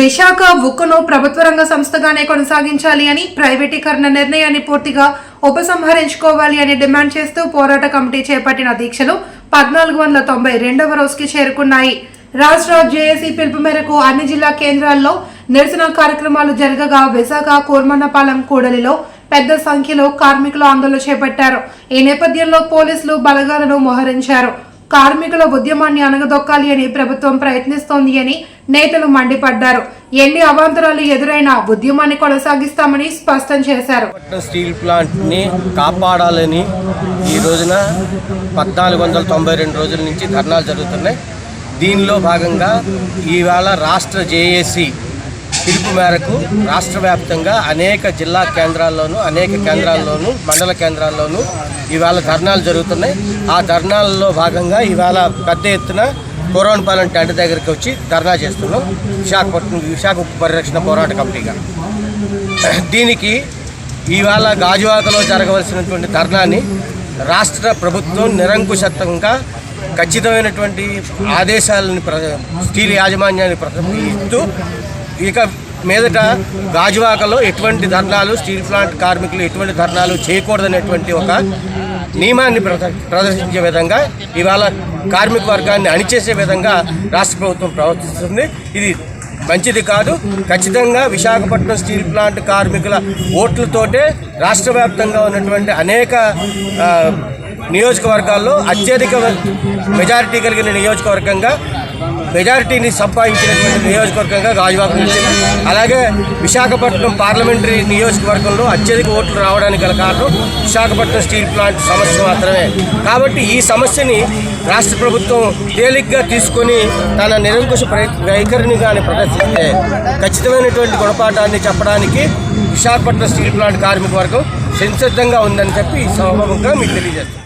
విశాఖ ఉక్కును ప్రభుత్వ రంగ సంస్థగానే కొనసాగించాలి అని ప్రైవేటీకరణ నిర్ణయాన్ని పూర్తిగా ఉపసంహరించుకోవాలి అని డిమాండ్ చేస్తూ పోరాట కమిటీ చేపట్టిన దీక్షలు పద్నాలుగు వందల తొంభై రెండవ రోజుకి చేరుకున్నాయి. రాష్ట్ర జేఏసీ పిలుపు మేరకు అన్ని జిల్లా కేంద్రాల్లో నిరసన కార్యక్రమాలు జరగగా విశాఖ కూర్మన్నపాలెం కూడలిలో పెద్ద సంఖ్యలో కార్మికులు ఆందోళన చేపట్టారు. ఈ నేపథ్యంలో పోలీసులు బలగాలను మోహరించారు. కార్మికుల ఉద్యమాన్ని అణగదొక్కాలి అని ప్రభుత్వం ప్రయత్నిస్తోంది అని నేతలు మండిపడ్డారు. ఎన్ని అవాంతరాలు ఎదురైనా ఉద్యమాన్ని కొనసాగిస్తామని స్పష్టం చేశారు. స్టీల్ స్టీల్ ప్లాంట్ని కాపాడాలని ఈ రోజున పద్నాలుగు వందల తొంభై రెండు రోజుల నుంచి ధర్నాలు జరుగుతున్నాయి. దీనిలో భాగంగా ఇవాళ రాష్ట్ర జేఏసీ పిలుపు మేరకు రాష్ట్ర వ్యాప్తంగా అనేక జిల్లా కేంద్రాల్లోనూ అనేక కేంద్రాల్లోనూ మండల కేంద్రాల్లోనూ ఇవాళ ధర్నాలు జరుగుతున్నాయి. ఆ ధర్నాల్లో భాగంగా ఇవాళ పెద్ద ఎత్తున కోరవనపాలెం టెంట్ దగ్గరికి వచ్చి ధర్నా చేస్తున్నాం. విశాఖపట్నం విశాఖ ఉప్పు పరిరక్షణ పోరాట కమిటీగా. దీనికి ఇవాళ గాజువాకలో జరగవలసినటువంటి ధర్నాని రాష్ట్ర ప్రభుత్వం నిరంకుశత్వంగా ఖచ్చితమైనటువంటి ఆదేశాలను ప్ర స్టీల్ యాజమాన్యాన్ని ప్రసంగిస్తూ ఇక మీదట గాజువాకలో ఎటువంటి ధర్నాలు స్టీల్ ప్లాంట్ కార్మికులు ఎటువంటి ధర్నాలు చేయకూడదనేటువంటి ఒక నియమాన్ని ప్రదర్శించే విధంగా ఇవాళ కార్మిక వర్గాన్ని అణిచేసే విధంగా రాష్ట్ర ప్రభుత్వం ప్రవర్తిస్తుంది. ఇది మంచిది కాదు. ఖచ్చితంగా విశాఖపట్నం స్టీల్ ప్లాంట్ కార్మికుల ఓట్లతోటే రాష్ట్ర వ్యాప్తంగా ఉన్నటువంటి అనేక నియోజకవర్గాల్లో అత్యధిక మెజారిటీ కలిగిన నియోజకవర్గంగా మెజారిటీని సంపాదించినటువంటి నియోజకవర్గంగా గాజువాక నిలిచింది అలాగే విశాఖపట్నం పార్లమెంటరీ నియోజకవర్గంలో అత్యధిక ఓట్లు రావడానికి గల కారణం విశాఖపట్నం స్టీల్ ప్లాంట్ సమస్య మాత్రమే. కాబట్టి ఈ సమస్యని రాష్ట్ర ప్రభుత్వం తేలిగ్గా తీసుకొని తన నిరంకుశ వైఖరిని కానీ ప్రదర్శిస్తే ఖచ్చితమైనటువంటి గుణపాఠాన్ని చెప్పడానికి విశాఖపట్నం స్టీల్ ప్లాంట్ కార్మిక వర్గం సంసిద్ధంగా ఉందని చెప్పి ఈ మీకు తెలియజేస్తాను